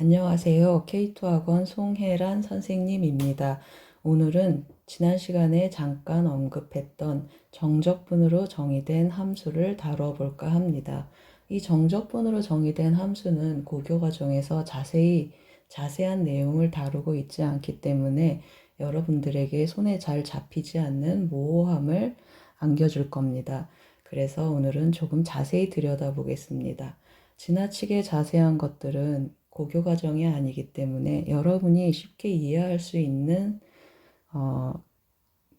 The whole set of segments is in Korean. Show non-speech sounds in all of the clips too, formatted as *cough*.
안녕하세요. K2학원 송혜란 선생님입니다. 오늘은 지난 시간에 잠깐 언급했던 정적분으로 정의된 함수를 다뤄볼까 합니다. 이 정적분으로 정의된 함수는 고교 과정에서 자세히 자세한 내용을 다루고 있지 않기 때문에 여러분들에게 손에 잘 잡히지 않는 모호함을 안겨줄 겁니다. 그래서 오늘은 조금 자세히 들여다보겠습니다. 지나치게 자세한 것들은 고교 과정이 아니기 때문에 여러분이 쉽게 이해할 수 있는 어,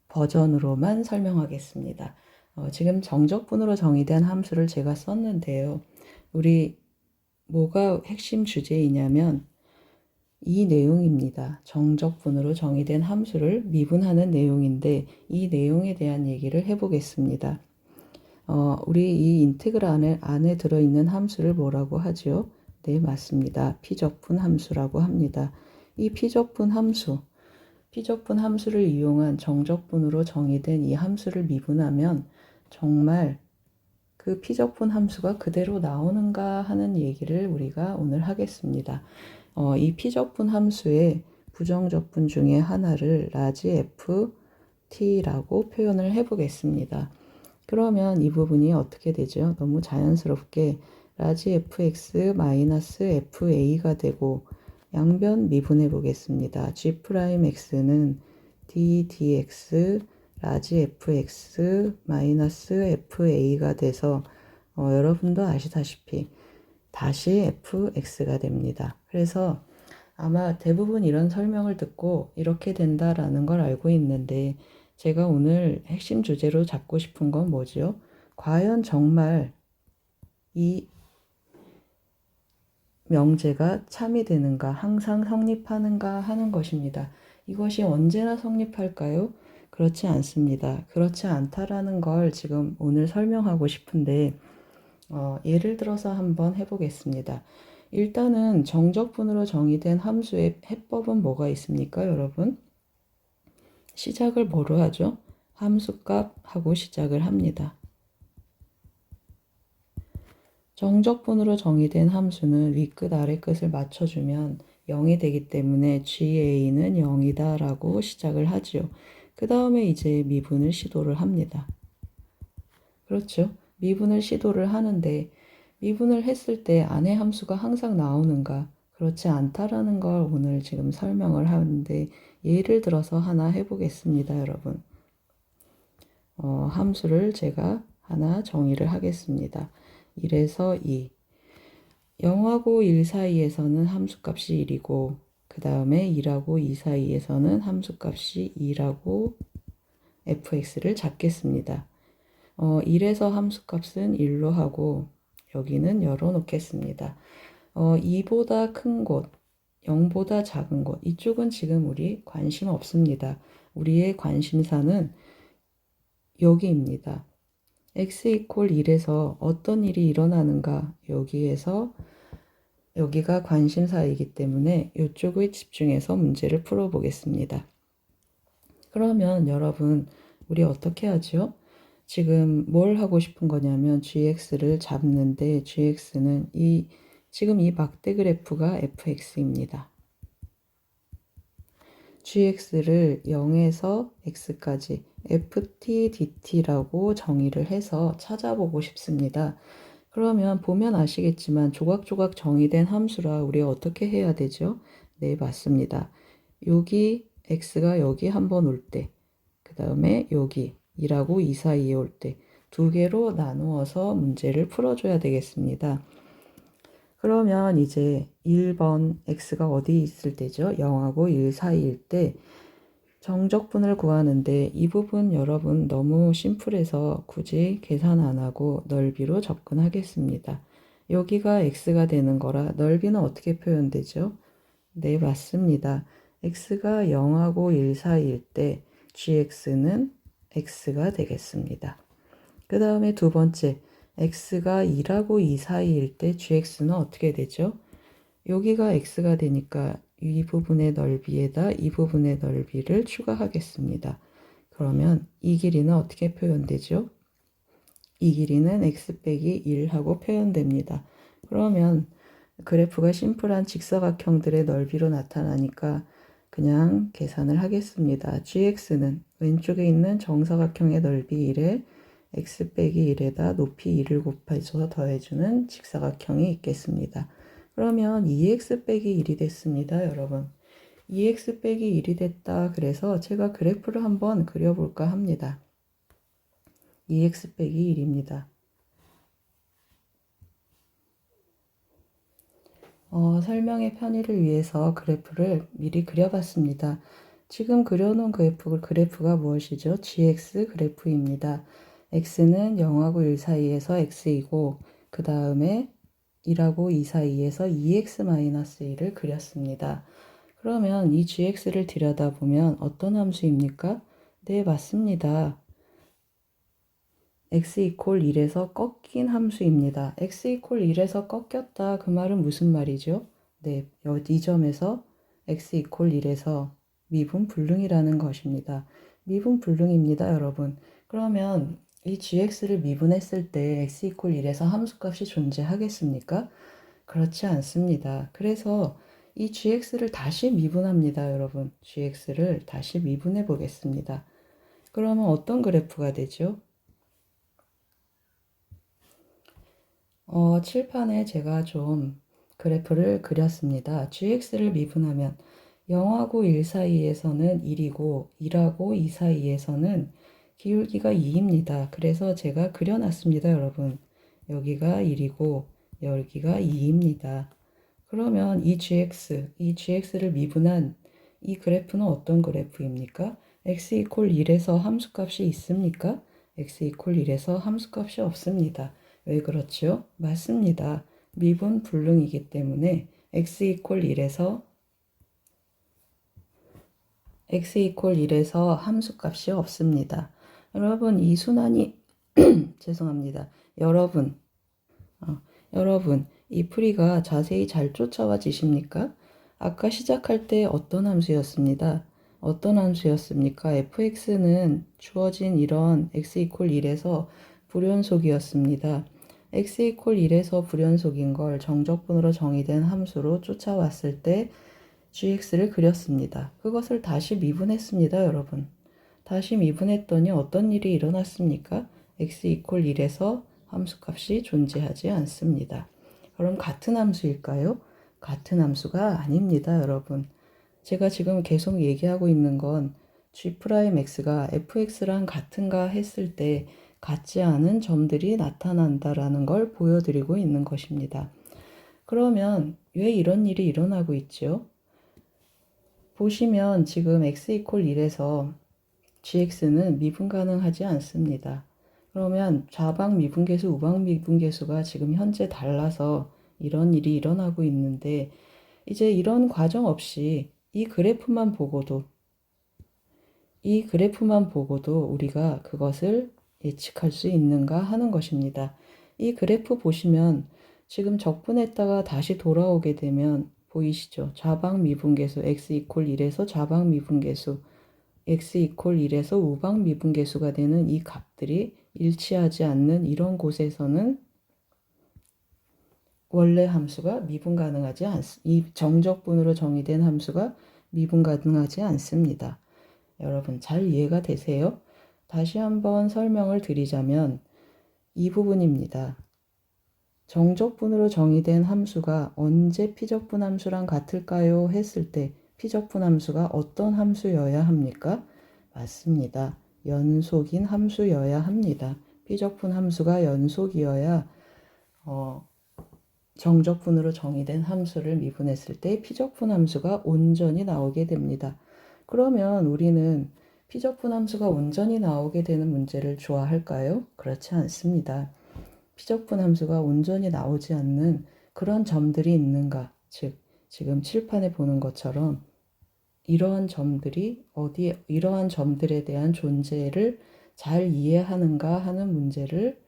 버전으로만 설명하겠습니다. 어, 지금 정적분으로 정의된 함수를 제가 썼는데요. 우리 뭐가 핵심 주제이냐면 이 내용입니다. 정적분으로 정의된 함수를 미분하는 내용인데 이 내용에 대한 얘기를 해보겠습니다. 어, 우리 이 인테그랄 안에, 안에 들어있는 함수를 뭐라고 하죠? 네, 맞습니다. 피적분 함수라고 합니다. 이 피적분 함수, 피적분 함수를 이용한 정적분으로 정의된 이 함수를 미분하면 정말 그 피적분 함수가 그대로 나오는가 하는 얘기를 우리가 오늘 하겠습니다. 어, 이 피적분 함수의 부정적분 중에 하나를 라지 f t라고 표현을 해보겠습니다. 그러면 이 부분이 어떻게 되죠? 너무 자연스럽게 라지 fx 마이너스 fa가 되고 양변 미분해 보겠습니다. g'x는 d dx 라지 fx 마이너스 fa가 돼서 어, 여러분도 아시다시피 다시 fx가 됩니다. 그래서 아마 대부분 이런 설명을 듣고 이렇게 된다라는 걸 알고 있는데 제가 오늘 핵심 주제로 잡고 싶은 건 뭐죠? 과연 정말 이 명제가 참이 되는가, 항상 성립하는가 하는 것입니다. 이것이 언제나 성립할까요? 그렇지 않습니다. 그렇지 않다라는 걸 지금 오늘 설명하고 싶은데, 어, 예를 들어서 한번 해보겠습니다. 일단은 정적분으로 정의된 함수의 해법은 뭐가 있습니까, 여러분? 시작을 뭐로 하죠? 함수값 하고 시작을 합니다. 정적분으로 정의된 함수는 윗끝 아래끝을 맞춰주면 0이 되기 때문에 GA는 0이다 라고 시작을 하지요. 그 다음에 이제 미분을 시도를 합니다. 그렇죠. 미분을 시도를 하는데 미분을 했을 때 안의 함수가 항상 나오는가? 그렇지 않다라는 걸 오늘 지금 설명을 하는데 예를 들어서 하나 해보겠습니다, 여러분. 어, 함수를 제가 하나 정의를 하겠습니다. 1에서 2. 0하고 1 사이에서는 함수값이 1이고 그 다음에 2라고 2 사이에서는 함수값이 2라고 fx를 잡겠습니다. 어, 1에서 함수값은 1로 하고 여기는 열어놓겠습니다. 어, 2보다 큰 곳, 0보다 작은 곳 이쪽은 지금 우리 관심 없습니다. 우리의 관심사는 여기입니다. X 이퀄 1에서 어떤 일이 일어나는가 여기에서 여기가 관심사이기 때문에 이쪽에 집중해서 문제를 풀어보겠습니다. 그러면 여러분 우리 어떻게 하죠? 지금 뭘 하고 싶은 거냐면 gx를 잡는데 gx는 이 지금 이 막대 그래프가 fx입니다. Gx를 0에서 x까지 ft dt라고 정의를 해서 찾아보고 싶습니다. 그러면 보면 아시겠지만 조각조각 정의된 함수라 우리가 어떻게 해야 되죠? 네, 맞습니다. 여기 x가 여기 한번 올 때, 그 다음에 여기 2라고 이 사이에 올 때 두 개로 나누어서 문제를 풀어줘야 되겠습니다. 그러면 이제 1번 x가 어디 있을 때죠? 0하고 1 사이일 때 정적분을 구하는데 이 부분 여러분 너무 심플해서 굳이 계산 안 하고 넓이로 접근하겠습니다. 여기가 x가 되는 거라 넓이는 어떻게 표현되죠? 네, 맞습니다. x가 0하고 1 사이일 때 gx는 x가 되겠습니다. 그 다음에 두 번째 x가 2라고 2 사이일 때 gx는 어떻게 되죠? 여기가 x가 되니까 이 부분의 넓이에다 이 부분의 넓이를 추가하겠습니다. 그러면 이 길이는 어떻게 표현되죠? 이 길이는 x 빼기 1하고 표현됩니다. 그러면 그래프가 심플한 직사각형들의 넓이로 나타나니까 그냥 계산을 하겠습니다. gx는 왼쪽에 있는 정사각형의 넓이 1에 x 빼기 1에다 높이 2를 곱해서 더해주는 직사각형이 있겠습니다. 그러면 2x 빼기 1이 됐습니다, 여러분. 2x 빼기 1이 됐다. 그래서 제가 그래프를 한번 그려볼까 합니다. 2x 빼기 1입니다. 어, 설명의 편의를 위해서 그래프를 미리 그려봤습니다. 지금 그려놓은 그래프, 그래프가 무엇이죠? gx 그래프입니다. X는 0하고 1 사이에서 x이고 그 다음에 1하고 2 사이에서 2x-1을 그렸습니다. 그러면 이 gx를 들여다보면 어떤 함수입니까? 네, 맞습니다. x 이퀄 1에서 꺾인 함수입니다. x 이퀄 1에서 꺾였다. 그 말은 무슨 말이죠? 네, 이 점에서 x 이퀄 1에서 미분 불능이라는 것입니다. 미분 불능입니다, 여러분. 그러면 이 gx를 미분했을 때 x 이퀄 1에서 함수값이 존재하겠습니까? 그렇지 않습니다. 그래서 이 gx를 다시 미분합니다, 여러분. gx를 다시 미분해 보겠습니다. 그러면 어떤 그래프가 되죠? 어, 칠판에 제가 좀 그래프를 그렸습니다. gx를 미분하면 0하고 1 사이에서는 1이고 1하고 2 사이에서는 기울기가 2입니다. 그래서 제가 그려놨습니다, 여러분. 여기가 1이고 여기가 2입니다. 그러면 이 gx, 이 gx를 미분한 이 그래프는 어떤 그래프입니까? x 이퀄 1에서 함수값이 있습니까? x 이퀄 1에서 함수값이 없습니다. 왜 그렇죠? 맞습니다. 미분 불능이기 때문에 x 이퀄 1에서 x 이퀄 1에서 함수값이 없습니다. 여러분 이 순환이 *clears throat* 죄송합니다. 여러분 어, 여러분 이 풀이가 자세히 잘 쫓아와 지십니까? 아까 시작할 때 어떤 함수였습니다. 어떤 함수였습니까? fx는 주어진 이런 x 이퀄 1에서 불연속이었습니다. x 이퀄 1에서 불연속인 걸 정적분으로 정의된 함수로 쫓아왔을 때 gx를 그렸습니다. 그것을 다시 미분했습니다, 여러분. 다시 미분했더니 어떤 일이 일어났습니까? x 이퀄 1에서 함수값이 존재하지 않습니다. 그럼 같은 함수일까요? 같은 함수가 아닙니다, 여러분. 제가 지금 계속 얘기하고 있는 건 g'x가 fx랑 같은가 했을 때 같지 않은 점들이 나타난다라는 걸 보여드리고 있는 것입니다. 그러면 왜 이런 일이 일어나고 있죠? 보시면 지금 x 이퀄 1에서 gx는 미분 가능하지 않습니다. 그러면 좌방 미분계수, 우방 미분계수가 지금 현재 달라서 이런 일이 일어나고 있는데 이제 이런 과정 없이 이 그래프만 보고도 이 그래프만 보고도 우리가 그것을 예측할 수 있는가 하는 것입니다. 이 그래프 보시면 지금 적분했다가 다시 돌아오게 되면 보이시죠? 좌방 미분계수 x 이퀄 1에서 좌방 미분계수 x 이퀄 1에서 우방 미분계수가 되는 이 값들이 일치하지 않는 이런 곳에서는 원래 함수가 미분 가능하지 않습니다. 이 정적분으로 정의된 함수가 미분 가능하지 않습니다. 여러분 잘 이해가 되세요? 다시 한번 설명을 드리자면 이 부분입니다. 정적분으로 정의된 함수가 언제 피적분 함수랑 같을까요? 했을 때 피적분 함수가 어떤 함수여야 합니까? 맞습니다. 연속인 함수여야 합니다. 피적분 함수가 연속이어야 어, 정적분으로 정의된 함수를 미분했을 때 피적분 함수가 온전히 나오게 됩니다. 그러면 우리는 피적분 함수가 온전히 나오게 되는 문제를 좋아할까요? 그렇지 않습니다. 피적분 함수가 온전히 나오지 않는 그런 점들이 있는가? 즉, 지금 칠판에 보는 것처럼 이러한 점들이 어디 이러한 점들에 대한 존재를 잘 이해하는가 하는 문제를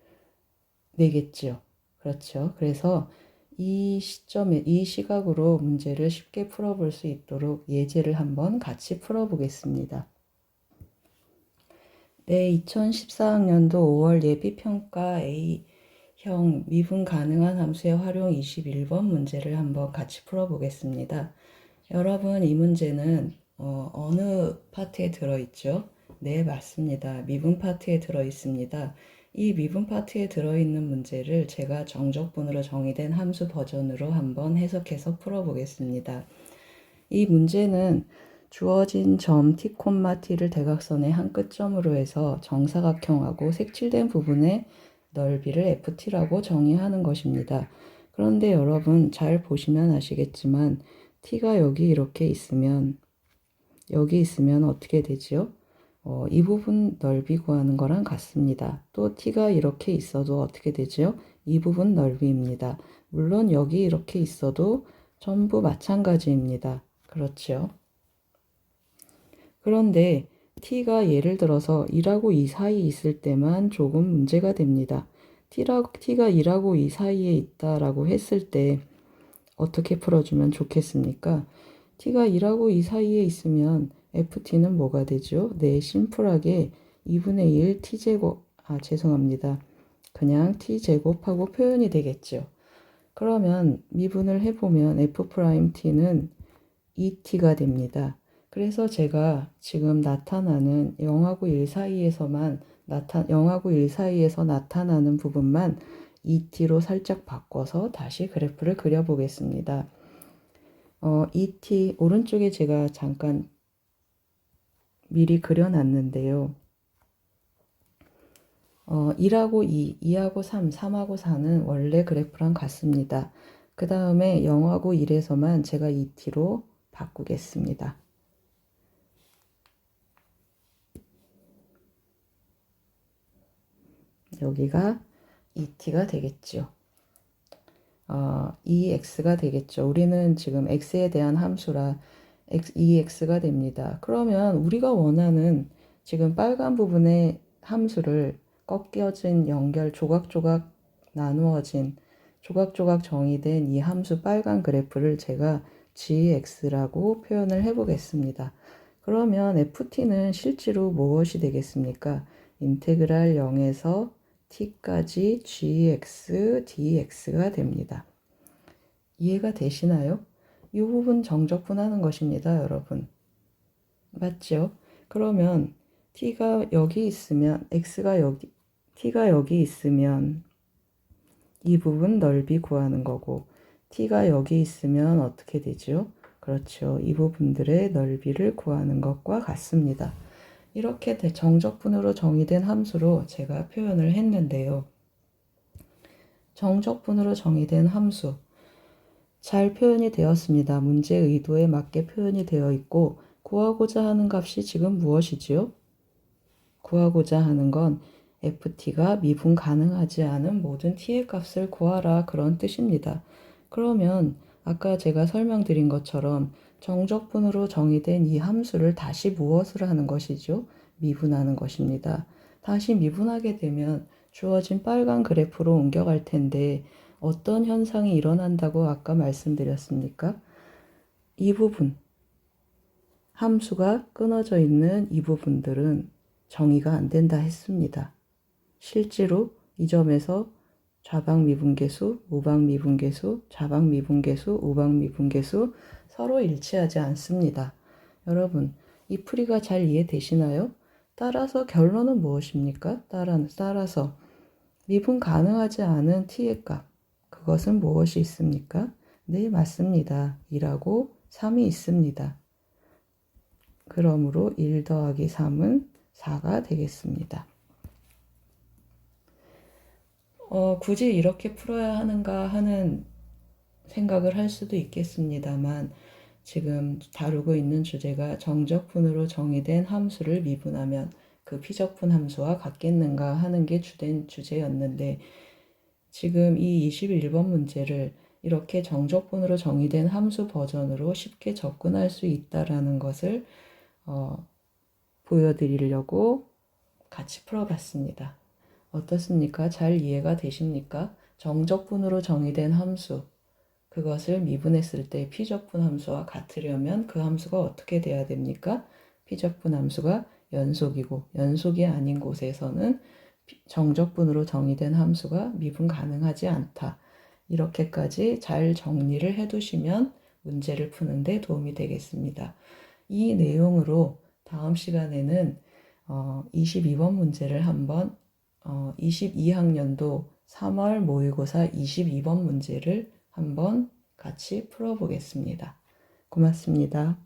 내겠지요. 그렇죠. 그래서 이 시점에 이 시각으로 문제를 쉽게 풀어볼 수 있도록 예제를 한번 같이 풀어보겠습니다. 네, 2014학년도 5월 예비평가 A 형 미분 가능한 함수의 활용 21번 문제를 한번 같이 풀어보겠습니다. 여러분 이 문제는 어, 느 파트에 들어있죠? 네 맞습니다. 미분 파트에 들어있습니다. 이 미분 파트에 들어있는 문제를 제가 정적분으로 정의된 함수 버전으로 한번 해석해서 풀어보겠습니다. 이 문제는 주어진 점 t, t를 대각선의 한 끝점으로 해서 정사각형하고 색칠된 부분의 넓이를 ft라고 정의하는 것입니다. 그런데 여러분 잘 보시면 아시겠지만 t가 여기 이렇게 있으면 여기 있으면 어떻게 되지요? 어, 이 부분 넓이 구하는 거랑 같습니다. 또 t가 이렇게 있어도 어떻게 되지요? 이 부분 넓이입니다. 물론 여기 이렇게 있어도 전부 마찬가지입니다. 그렇지요? 그런데 t가 예를 들어서 1하고 2 사이에 있을 때만 조금 문제가 됩니다. t라, t가 1하고 2 사이에 있다라고 했을 때 어떻게 풀어주면 좋겠습니까? t가 1하고 2 사이에 있으면 ft는 뭐가 되죠? 네, 심플하게 2분의 1 t제곱, 아, 죄송합니다. 그냥 t제곱하고 표현이 되겠죠. 그러면 미분을 해보면 f't는 2t가 됩니다. 그래서 제가 지금 나타나는 0하고 1 사이에서만 나타 0하고 1 사이에서 나타나는 부분만 ET로 살짝 바꿔서 다시 그래프를 그려보겠습니다. 어, ET 오른쪽에 제가 잠깐 미리 그려놨는데요. 어, 1하고 2, 2하고 3, 3하고 4는 원래 그래프랑 같습니다. 그 다음에 0하고 1에서만 제가 ET로 바꾸겠습니다. 여기가 ET가 되겠죠. 어, EX가 되겠죠. 우리는 지금 X에 대한 함수라 EX가 됩니다. 그러면 우리가 원하는 지금 빨간 부분의 함수를 꺾여진 연결 조각조각 나누어진 조각조각 정의된 이 함수 빨간 그래프를 제가 GX라고 표현을 해보겠습니다. 그러면 FT는 실제로 무엇이 되겠습니까? 인테그랄 0에서 t까지 gx dx가 됩니다. 이해가 되시나요? 이 부분 정적분하는 것입니다, 여러분. 맞죠? 그러면 t가 여기 있으면 x가 여기 t가 여기 있으면 이 부분 넓이 구하는 거고 t가 여기 있으면 어떻게 되죠? 그렇죠. 이 부분들의 넓이를 구하는 것과 같습니다. 이렇게 정적분으로 정의된 함수로 제가 표현을 했는데요. 정적분으로 정의된 함수. 잘 표현이 되었습니다. 문제 의도에 맞게 표현이 되어 있고 구하고자 하는 값이 지금 무엇이지요? 구하고자 하는 건 ft가 미분 가능하지 않은 모든 t의 값을 구하라 그런 뜻입니다. 그러면 아까 제가 설명드린 것처럼 정적분으로 정의된 이 함수를 다시 무엇을 하는 것이죠? 미분하는 것입니다. 다시 미분하게 되면 주어진 빨간 그래프로 옮겨갈 텐데 어떤 현상이 일어난다고 아까 말씀드렸습니까? 이 부분, 함수가 끊어져 있는 이 부분들은 정의가 안 된다 했습니다. 실제로 이 점에서 좌방 미분계수, 우방 미분계수, 좌방 미분계수, 우방 미분계수 서로 일치하지 않습니다. 여러분, 이 풀이가 잘 이해되시나요? 따라서 결론은 무엇입니까? 따라, 따라서 미분 가능하지 않은 t의 값, 그것은 무엇이 있습니까? 네, 맞습니다. 2라고 3이 있습니다. 그러므로 1 더하기 3은 4가 되겠습니다. 어, 굳이 이렇게 풀어야 하는가 하는 생각을 할 수도 있겠습니다만 지금 다루고 있는 주제가 정적분으로 정의된 함수를 미분하면 그 피적분 함수와 같겠는가 하는 게 주된 주제였는데 지금 이 21번 문제를 이렇게 정적분으로 정의된 함수 버전으로 쉽게 접근할 수 있다라는 것을 어, 보여드리려고 같이 풀어봤습니다. 어떻습니까? 잘 이해가 되십니까? 정적분으로 정의된 함수, 그것을 미분했을 때 피적분 함수와 같으려면 그 함수가 어떻게 돼야 됩니까? 피적분 함수가 연속이고 연속이 아닌 곳에서는 정적분으로 정의된 함수가 미분 가능하지 않다. 이렇게까지 잘 정리를 해두시면 문제를 푸는데 도움이 되겠습니다. 이 내용으로 다음 시간에는 어, 22번 문제를 한번 어, 22학년도 3월 모의고사 22번 문제를 한번 같이 풀어보겠습니다. 고맙습니다.